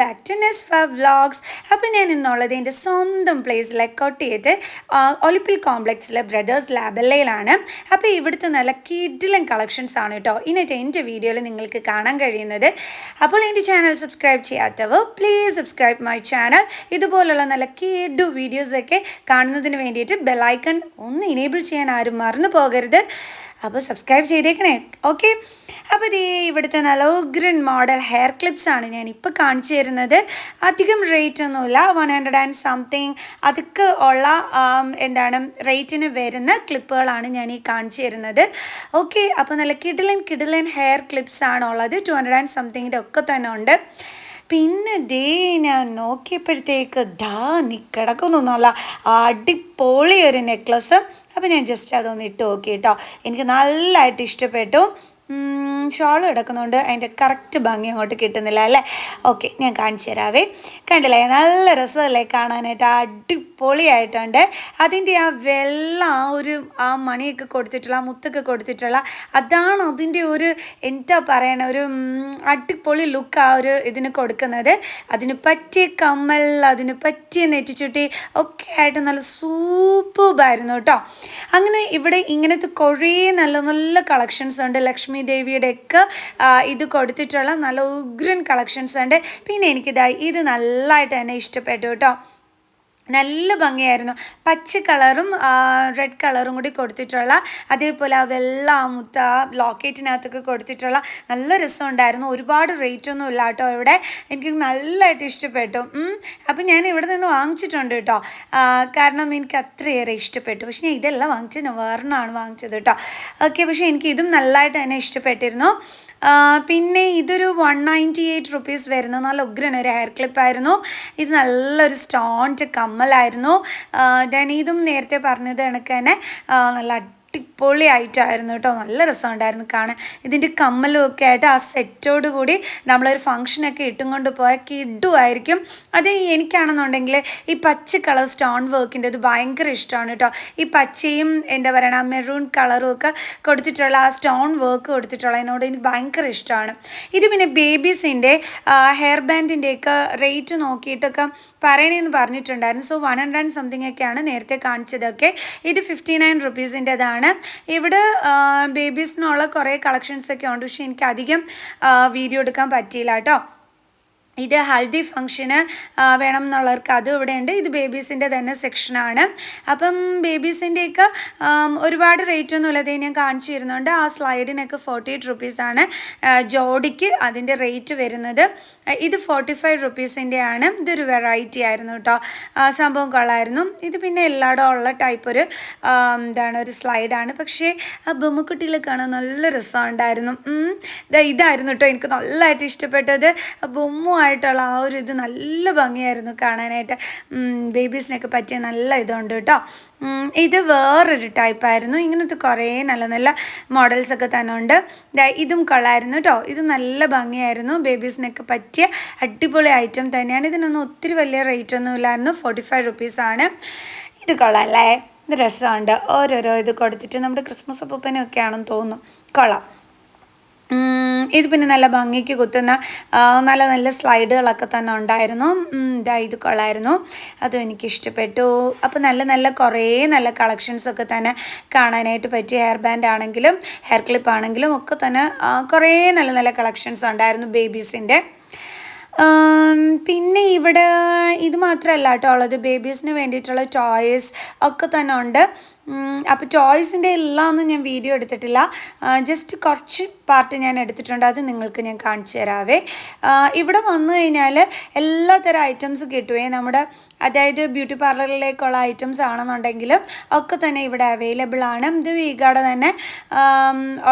Back to നെസ് ഫ vlogs അപ്പോൾ ഞാൻ ഇന്നുള്ളത് എന്റെ സ്വന്തം പ്ലേസിലെ കൊട്ടിയത്ത് ഒലിപ്പിൽ കോംപ്ലക്സിലെ ബ്രദേഴ്സ് ലാബല്ലയിലാണ് അപ്പോൾ ഇവിടുത്തെ നല്ല കിഡിലും കളക്ഷൻസ് ആണ് കേട്ടോ ഇന്നത്തെ എന്റെ വീഡിയോയിൽ നിങ്ങൾക്ക് കാണാൻ കഴിയുന്നത്. അപ്പോൾ എന്റെ ചാനൽ സബ്സ്ക്രൈബ് ചെയ്യാത്തവർ പ്ലീസ് സബ്സ്ക്രൈബ് മൈ ചാനൽ ഇതുപോലുള്ള നല്ല കിഡു വീഡിയോസൊക്കെ കാണുന്നതിന് വേണ്ടിയിട്ട് ബെലൈക്കൺ ഒന്ന് ഇനേബിൾ ചെയ്യാൻ ആരും മറന്നു പോകരുത്. അപ്പോൾ സബ്സ്ക്രൈബ് ചെയ്തേക്കണേ. ഓക്കെ അപ്പോൾ ഇതേ ഇവിടുത്തെ നല്ല ഉഗ്രൻ മോഡൽ ഹെയർ ക്ലിപ്സ് ആണ് ഞാൻ ഇപ്പോൾ കാണിച്ചു തരുന്നത്. അധികം റേറ്റ് ഒന്നുമില്ല. വൺ ഹൺഡ്രഡ് ആൻഡ് സംതിങ് അതൊക്കെ ഉള്ള എന്താണ് റേറ്റിന് വരുന്ന ക്ലിപ്പുകളാണ് ഞാൻ ഈ കാണിച്ചു തരുന്നത്. ഓക്കെ അപ്പോൾ നല്ല കിഡിലൻ കിഡിലൻ ഹെയർ ക്ലിപ്സ് ആണുള്ളത്. ടു ഹൺഡ്രഡ് ആൻഡ് സംതിങ്ങിന്റെ ഒക്കെ തന്നെ ഉണ്ട്. പിന്നെ ദേ ഞാൻ നോക്കിയപ്പോഴത്തേക്ക് ദാ നീ കിടക്കുന്നു നല്ല അടിപൊളി ഒരു നെക്ലസ് അപ്പോൾ ഞാൻ ജസ്റ്റ് അതൊന്ന് ഇട്ട് നോക്കി കേട്ടോ. എനിക്ക് നല്ലതായിട്ട് ഇഷ്ടപ്പെട്ടു. ഷോൾ കിടക്കുന്നതുകൊണ്ട് അതിന്റെ കറക്റ്റ് ഭംഗി അങ്ങോട്ട് കിട്ടുന്നില്ല അല്ലേ? ഓക്കെ ഞാൻ കാണിച്ചു തരാവേ. കണ്ടില്ലേ? നല്ല രസമല്ലേ കാണാനായിട്ട്? അടിപൊളിയായിട്ടുണ്ട്. അതിന്റെ ആ വെള്ള ആ ഒരു ആ മണിയൊക്കെ കൊടുത്തിട്ടുള്ള ആ മുത്തൊക്കെ കൊടുത്തിട്ടുള്ള അതാണ് അതിന്റെ ഒരു എന്താ പറയണ ഒരു അടിപൊളി ലുക്ക് ആ ഒരു ഇതിന് കൊടുക്കുന്നത്. അതിന് പറ്റിയ കമ്മൽ അതിന് പറ്റിയ നെറ്റിച്ചുട്ടി ഒക്കെ ആയിട്ട് നല്ല സൂപ്പർബായിരുന്നു കേട്ടോ. അങ്ങനെ ഇവിടെ ഇങ്ങനത്തെ കുറേ നല്ല നല്ല കളക്ഷൻസ് ഉണ്ട്. ലക്ഷ്മി ദേവിയുടെ ഒക്കെ ഇത് കൊടുത്തിട്ടുള്ള നല്ല ഉഗ്രൻ കളക്ഷൻസ് ഉണ്ട്. പിന്നെ എനിക്കിതായി ഇത് നല്ലതായിട്ട് തന്നെ ഇഷ്ടപ്പെട്ടു കേട്ടോ. നല്ല ഭംഗിയായിരുന്നു. പച്ച കളറും റെഡ് കളറും കൂടി കൊടുത്തിട്ടുള്ള അതേപോലെ ആ വെള്ള മുത്ത ആ ലോക്കറ്റിനകത്തൊക്കെ കൊടുത്തിട്ടുള്ള നല്ല രസമുണ്ടായിരുന്നു. ഒരുപാട് റേറ്റ് ഒന്നും ഇല്ല കേട്ടോ ഇവിടെ. എനിക്ക് നല്ലതായിട്ട് ഇഷ്ടപ്പെട്ടു. അപ്പം ഞാൻ ഇവിടെ നിന്ന് വാങ്ങിച്ചിട്ടുണ്ട് കേട്ടോ. കാരണം എനിക്ക് അത്രയേറെ ഇഷ്ടപ്പെട്ടു. പക്ഷെ ഞാൻ ഇതല്ല വാങ്ങിച്ചത് വേറെ വേറൊന്നാണ് വാങ്ങിച്ചത് കേട്ടോ. ഓക്കെ പക്ഷേ എനിക്ക് ഇതും നല്ലതായിട്ട് തന്നെ ഇഷ്ടപ്പെട്ടിരുന്നു. പിന്നെ ഇതൊരു വൺ നയന്റി എയ്റ്റ് റുപ്പീസ് വരുന്ന. നല്ല ഉഗ്രൻ ഒരു ഹെയർ ക്ലിപ്പായിരുന്നു ഇത് നല്ലൊരു സ്റ്റോണിന്റെ കമ്മലായിരുന്നു. ഡെനീതും നേരത്തെ പറഞ്ഞത് കണക്ക് തന്നെ നല്ല അടിപൊളി ആയിട്ടായിരുന്നു കേട്ടോ. നല്ല രസമുണ്ടായിരുന്നു കാണാൻ. ഇതിന്റെ കമ്മലും ഒക്കെ ആയിട്ട് ആ സെറ്റോട് കൂടി നമ്മളൊരു ഫംഗ്ഷനൊക്കെ ഇട്ടും കൊണ്ട് പോയാൽ കിഡുമായിരിക്കും അത് എനിക്കാണെന്നുണ്ടെങ്കിൽ ഈ പച്ച കളർ സ്റ്റോൺ വർക്കിന്റെ ഇത് ഭയങ്കര ഇഷ്ടമാണ് കേട്ടോ. ഈ പച്ചയും എന്താ പറയുക മെറൂൺ കളറും ഒക്കെ കൊടുത്തിട്ടുള്ള ആ സ്റ്റോൺ വർക്ക് കൊടുത്തിട്ടുള്ള അതിനോട് എനിക്ക് ഭയങ്കര ഇഷ്ടമാണ്. ഇത് പിന്നെ ബേബീസിന്റെ ഹെയർ ബാൻഡിന്റെയൊക്കെ റേറ്റ് നോക്കിയിട്ടൊക്കെ പറയണേന്ന് പറഞ്ഞിട്ടുണ്ടായിരുന്നു. സോ വൺ ഹൺഡ്രഡ് സംതിങ് ഒക്കെയാണ് നേരത്തെ കാണിച്ചതൊക്കെ. ഇത് ഫിഫ്റ്റി നയൻ റുപ്പീസിന്റെതാണ് ഇവിടെ ബേബീസിനുള്ള കുറേ കളക്ഷൻസ് ഒക്കെ ഉണ്ട്. പക്ഷേ എനിക്ക് അധികം വീഡിയോ എടുക്കാൻ പറ്റിയില്ല കേട്ടോ. ഇത് ഹൽദി ഫംഗ്ഷന് വേണം എന്നുള്ളവർക്ക് അതും ഇവിടെ ഉണ്ട് ഇത് ബേബീസിന്റെ തന്നെ സെക്ഷനാണ് അപ്പം ബേബീസിന്റെയൊക്കെ ഒരുപാട് റേറ്റ് ഒന്നും ഇല്ലാതെ ഞാൻ കാണിച്ചു തരുന്നുണ്ട്. ആ സ്ലൈഡിനൊക്കെ ഫോർട്ടി എയ്റ്റ് റുപ്പീസാണ് ജോഡിക്ക് അതിന്റെ റേറ്റ് വരുന്നത്. ഇത് ഫോർട്ടി ഫൈവ് റുപ്പീസിന്റെ ആണ് ഇതൊരു വെറൈറ്റി ആയിരുന്നു കേട്ടോ സംഭവം കൊള്ളായിരുന്നു. ഇത് പിന്നെ എല്ലായിടും ഉള്ള ടൈപ്പ് ഒരു എന്താണ് ഒരു സ്ലൈഡാണ് പക്ഷേ ആ ബൊമ്മക്കുട്ടിയിൽ കാണാൻ നല്ല രസമുണ്ടായിരുന്നു. ഇതായിരുന്നു കേട്ടോ എനിക്ക് നല്ലതായിട്ട് ഇഷ്ടപ്പെട്ടത്. ആ ബൊമ്മുമായിട്ടുള്ള ആ ഒരു ഇത് നല്ല ഭംഗിയായിരുന്നു കാണാനായിട്ട്. ബേബീസിനൊക്കെ പറ്റിയ നല്ല ഇതുണ്ട് കേട്ടോ. ഇത് വേറൊരു ടൈപ്പായിരുന്നു ഇങ്ങനത്തെ കുറേ നല്ല നല്ല മോഡൽസൊക്കെ തന്നെ ഉണ്ട്. ഇതും കൊള്ളായിരുന്നു കേട്ടോ. ഇത് നല്ല ഭംഗിയായിരുന്നു. ബേബീസിനൊക്കെ പറ്റിയ അടിപൊളി ഐറ്റം തന്നെയാണ്. ഇതിനൊന്നും ഒത്തിരി വലിയ റേറ്റ് ഒന്നും ഇല്ലായിരുന്നു. ഫോർട്ടി ഫൈവ് റുപ്പീസാണ് ഇത് കൊള്ളാം അല്ലേ? രസമുണ്ട്. ഓരോരോ ഇത് കൊടുത്തിട്ട് നമ്മുടെ ക്രിസ്മസ് അപ്പൂപ്പനൊക്കെ ആണെന്ന് തോന്നുന്നു. കൊള്ളാം. ഇത് പിന്നെ നല്ല ഭംഗിക്ക് കുത്തുന്ന നല്ല നല്ല സ്ലൈഡുകളൊക്കെ തന്നെ ഉണ്ടായിരുന്നു. ഇതാ ഇത് കൊള്ളായിരുന്നു. അതും എനിക്ക് ഇഷ്ടപ്പെട്ടു അപ്പോൾ നല്ല നല്ല കുറേ നല്ല കളക്ഷൻസൊക്കെ തന്നെ കാണാനായിട്ട് പറ്റി ഹെയർ ബാൻഡ് ആണെങ്കിലും ഹെയർ ക്ലിപ്പ് ആണെങ്കിലും ഒക്കെ തന്നെ കുറേ നല്ല നല്ല കളക്ഷൻസ് ഉണ്ടായിരുന്നു ബേബീസിന്റെ പിന്നെ ഇവിടെ ഇത് മാത്രമല്ല കേട്ടോ ഉള്ളത്. ബേബീസിന് വേണ്ടിയിട്ടുള്ള ടോയ്സ് ഒക്കെ തന്നെ ഉണ്ട്. അപ്പോൾ ടോയ്സിന്റെ എല്ലാം ഒന്നും ഞാൻ വീഡിയോ എടുത്തിട്ടില്ല. ജസ്റ്റ് കുറച്ച് പാർട്ട് ഞാൻ എടുത്തിട്ടുണ്ട്. അത് നിങ്ങൾക്ക് ഞാൻ കാണിച്ചു തരാവേ. ഇവിടെ വന്നു കഴിഞ്ഞാൽ എല്ലാ തരം ഐറ്റംസ് കിട്ടുവേ. നമ്മുടെ അതായത് ബ്യൂട്ടി പാർലറിലേക്കുള്ള ഐറ്റംസ് ആണെന്നുണ്ടെങ്കിലും ഒക്കെ തന്നെ ഇവിടെ അവൈലബിൾ ആണ്. ഇത് വീഗാടെ തന്നെ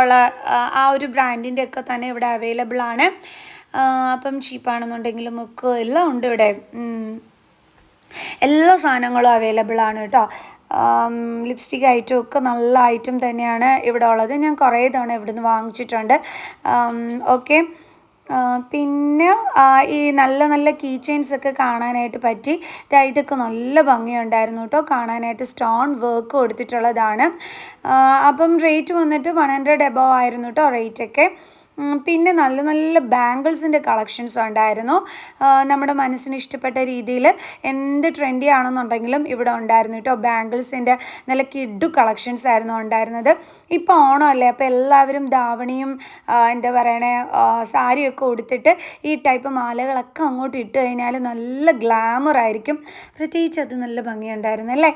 ഉള്ള ആ, ഒരു ബ്രാൻഡിന്റെ ഒക്കെ തന്നെ ഇവിടെ അവൈലബിൾ ആണ്. അപ്പം ചീപ്പാണെന്നുണ്ടെങ്കിലും ഒക്കെ എല്ലാം ഉണ്ട് ഇവിടെ. എല്ലാ സാധനങ്ങളും അവൈലബിൾ ആണ് കേട്ടോ. ലിപ്സ്റ്റിക് ഐറ്റം ഒക്കെ നല്ല ഐറ്റം തന്നെയാണ് ഇവിടെ ഉള്ളത്. ഞാൻ കുറേ തവണ ഇവിടുന്ന് വാങ്ങിച്ചിട്ടുണ്ട്. ഓക്കെ പിന്നെ ഈ നല്ല നല്ല കീ ചെയിൻസ് ഒക്കെ കാണാനായിട്ട് പറ്റി. ഇതൊക്കെ നല്ല ഭംഗിയുണ്ടായിരുന്നു കേട്ടോ. കാണാനായിട്ട് സ്റ്റോൺ വർക്ക് കൊടുത്തിട്ടുള്ളതാണ്. അപ്പം റേറ്റ് വന്നിട്ട് വൺ ഹൺഡ്രഡ് എബോ ആയിരുന്നു കേട്ടോ റേറ്റൊക്കെ പിന്നെ നല്ല നല്ല ബാംഗിൾസിന്റെ കളക്ഷൻസ് ഉണ്ടായിരുന്നു. നമ്മുടെ മനസ്സിന് ഇഷ്ടപ്പെട്ട രീതിയിൽ എന്ത് ട്രെൻഡി ആണെന്നുണ്ടെങ്കിലും ഇവിടെ ഉണ്ടായിരുന്നു കേട്ടോ. ബാംഗിൾസിന്റെ നല്ല കിഡു കളക്ഷൻസ് ആയിരുന്നു ഉണ്ടായിരുന്നത്. ഇപ്പോൾ ഓണമല്ലേ അപ്പോൾ എല്ലാവരും ധാവണിയും എന്താ പറയണേ സാരിയൊക്കെ ഉടുത്തിട്ട് ഈ ടൈപ്പ് മാലകളൊക്കെ അങ്ങോട്ട് ഇട്ട് കഴിഞ്ഞാൽ നല്ല ഗ്ലാമർ ആയിരിക്കും. പ്രത്യേകിച്ച് അത് നല്ല ഭംഗിയുണ്ടായിരുന്നു അല്ലേ?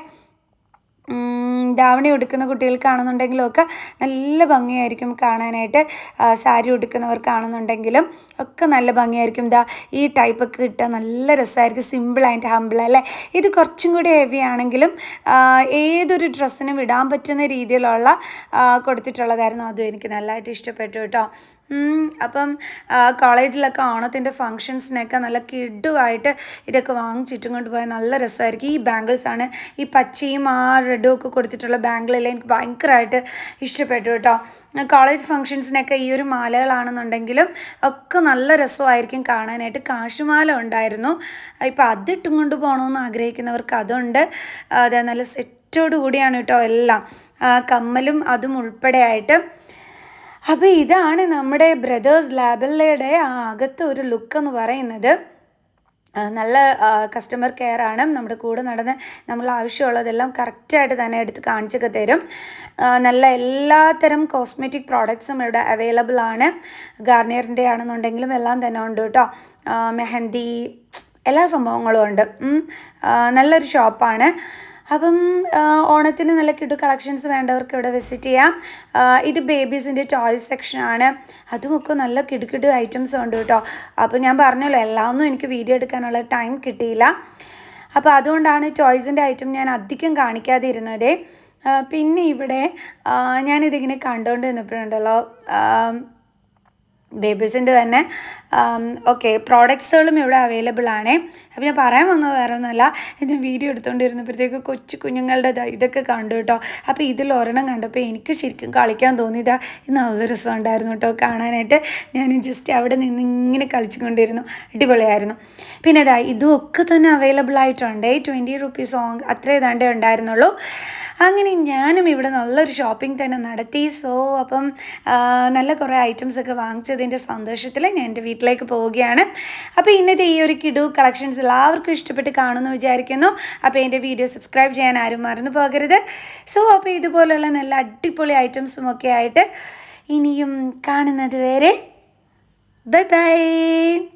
ധാവണി ഉടുക്കുന്ന കുട്ടികൾക്കാണെന്നുണ്ടെങ്കിലും ഒക്കെ നല്ല ഭംഗിയായിരിക്കും കാണാനായിട്ട്. സാരി ഉടുക്കുന്നവർക്കാണെന്നുണ്ടെങ്കിലും ഒക്കെ നല്ല ഭംഗിയായിരിക്കും. ദാ ഈ ടൈപ്പൊക്കെ ഇട്ടാൽ നല്ല രസമായിരിക്കും. സിമ്പിൾ ആൻഡ് ഹമ്പിൾ അല്ലേ? ഇത് കുറച്ചും കൂടി ഹെവി ആണെങ്കിലും ഏതൊരു ഡ്രസ്സിനും ഇടാൻ പറ്റുന്ന രീതിയിലുള്ള കൊടുത്തിട്ടുള്ളതായിരുന്നു. അതും എനിക്ക് നല്ലതായിട്ട് ഇഷ്ടപ്പെട്ടു കേട്ടോ. അപ്പം കോളേജിലൊക്കെ ഓണത്തിന്റെ ഫങ്ഷൻസിനൊക്കെ നല്ല കിഡുമായിട്ട് ഇതൊക്കെ വാങ്ങിച്ചിട്ടും കൊണ്ട് പോയാൽ നല്ല രസമായിരിക്കും. ഈ ബാംഗിൾസാണ് ഈ പച്ചയും ആ റെഡും ഒക്കെ കൊടുത്തിട്ടുള്ള ബാംഗിളെല്ലാം എനിക്ക് ഭയങ്കരമായിട്ട് ഇഷ്ടപ്പെട്ടു കേട്ടോ. കോളേജ് ഫങ്ഷൻസിനൊക്കെ ഈ ഒരു മാലകളാണെന്നുണ്ടെങ്കിലും ഒക്കെ നല്ല രസമായിരിക്കും കാണാനായിട്ട്. കാശുമാല ഉണ്ടായിരുന്നു. ഇപ്പം അതിട്ടും കൊണ്ട് പോകണമെന്ന് ആഗ്രഹിക്കുന്നവർക്ക് അതുണ്ട്. അതെ നല്ല സെറ്റോട് കൂടിയാണ് കേട്ടോ എല്ലാം. കമ്മലും അതും ഉൾപ്പെടെ ആയിട്ട് അപ്പോൾ ഇതാണ് നമ്മുടെ ബ്രദേഴ്സ് ലാബല്ലയുടെ ആ അകത്തെ ഒരു ലുക്ക് എന്ന് പറയുന്നത്. നല്ല കസ്റ്റമർ കെയർ ആണ്. നമ്മുടെ കൂടെ നടന്ന് നമ്മൾ ആവശ്യമുള്ളതെല്ലാം കറക്റ്റായിട്ട് തന്നെ എടുത്ത് കാണിച്ചൊക്കെ തരും. നല്ല എല്ലാത്തരം കോസ്മെറ്റിക് പ്രോഡക്ട്സും ഇവിടെ അവൈലബിൾ ആണ്. ഗാർണിയറിന്റെ ആണെന്നുണ്ടെങ്കിലും എല്ലാം തന്നെ ഉണ്ട് കേട്ടോ. മെഹന്തി എല്ലാ സംഭവങ്ങളും ഉണ്ട്. നല്ലൊരു ഷോപ്പാണ് അപ്പം ഓണത്തിന് നല്ല കിടു കളക്ഷൻസ് വേണ്ടവർക്ക് ഇവിടെ വിസിറ്റ് ചെയ്യാം. ഇത് ബേബീസിന്റെ ടോയ്സ് സെക്ഷനാണ് അതുമൊക്കെ നല്ല കിടുകിടു ഐറ്റംസ് ഉണ്ട് കേട്ടോ. അപ്പോൾ ഞാൻ പറഞ്ഞല്ലോ എല്ലാം ഒന്നും എനിക്ക് വീഡിയോ എടുക്കാനുള്ള ടൈം കിട്ടിയില്ല. അപ്പോൾ അതുകൊണ്ടാണ് ടോയ്സിന്റെ ഐറ്റം ഞാൻ അധികം കാണിക്കാതെ ഇരുന്നത് പിന്നെ ഇവിടെ ഞാനിതിങ്ങനെ കണ്ടുകൊണ്ട് നിന്നപ്പോഴുണ്ടല്ലോ ബേബീസിന്റെ തന്നെ ഓക്കെ പ്രോഡക്ട്സുകളും ഇവിടെ അവൈലബിൾ ആണ്. അപ്പോൾ ഞാൻ പറയാൻ വന്നത് വേറെ ഒന്നുമല്ല. ഇത് വീഡിയോ എടുത്തുകൊണ്ടിരുന്നപ്പോഴത്തേക്ക് കൊച്ചു കുഞ്ഞുങ്ങളുടെ ഇതൊക്കെ കണ്ടു കേട്ടോ. അപ്പോൾ ഇതിൽ ഒരെണ്ണം കണ്ടപ്പോൾ എനിക്ക് ശരിക്കും കളിക്കാൻ തോന്നിയതാ. ഇത് നല്ല രസമുണ്ടായിരുന്നു കേട്ടോ കാണാനായിട്ട്. ഞാൻ ജസ്റ്റ് അവിടെ നിന്ന് ഇങ്ങനെ കളിച്ചുകൊണ്ടിരുന്നു. അടിപൊളിയായിരുന്നു. പിന്നെ ഇതാ ഇതും ഒക്കെ തന്നെ അവൈലബിൾ ആയിട്ടുണ്ട്. ട്വന്റി റുപ്പീസ് അത്ര ഏതാണ്ടേ ഉണ്ടായിരുന്നുള്ളൂ. അങ്ങനെ ഞാനും ഇവിടെ നല്ലൊരു ഷോപ്പിംഗ് തന്നെ നടത്തി. സോ അപ്പം നല്ല കുറേ ഐറ്റംസ് ഒക്കെ വാങ്ങിച്ചതിന്റെ സന്തോഷത്തിൽ ഞാൻ എന്റെ വീട്ടിലേക്ക് പോവുകയാണ്. അപ്പോൾ ഇന്നത്തെ ഈ ഒരു കിടു കളക്ഷൻസ് എല്ലാവർക്കും ഇഷ്ടപ്പെട്ട് കാണുമെന്ന് വിചാരിക്കുന്നു. അപ്പോൾ എന്റെ വീഡിയോ സബ്സ്ക്രൈബ് ചെയ്യാൻ ആരും മറന്നു പോകരുത്. സോ അപ്പോൾ ഇതുപോലുള്ള നല്ല അടിപൊളി ഐറ്റംസും ഒക്കെ ആയിട്ട് ഇനിയും കാണുന്നത് വരെ. Bye bye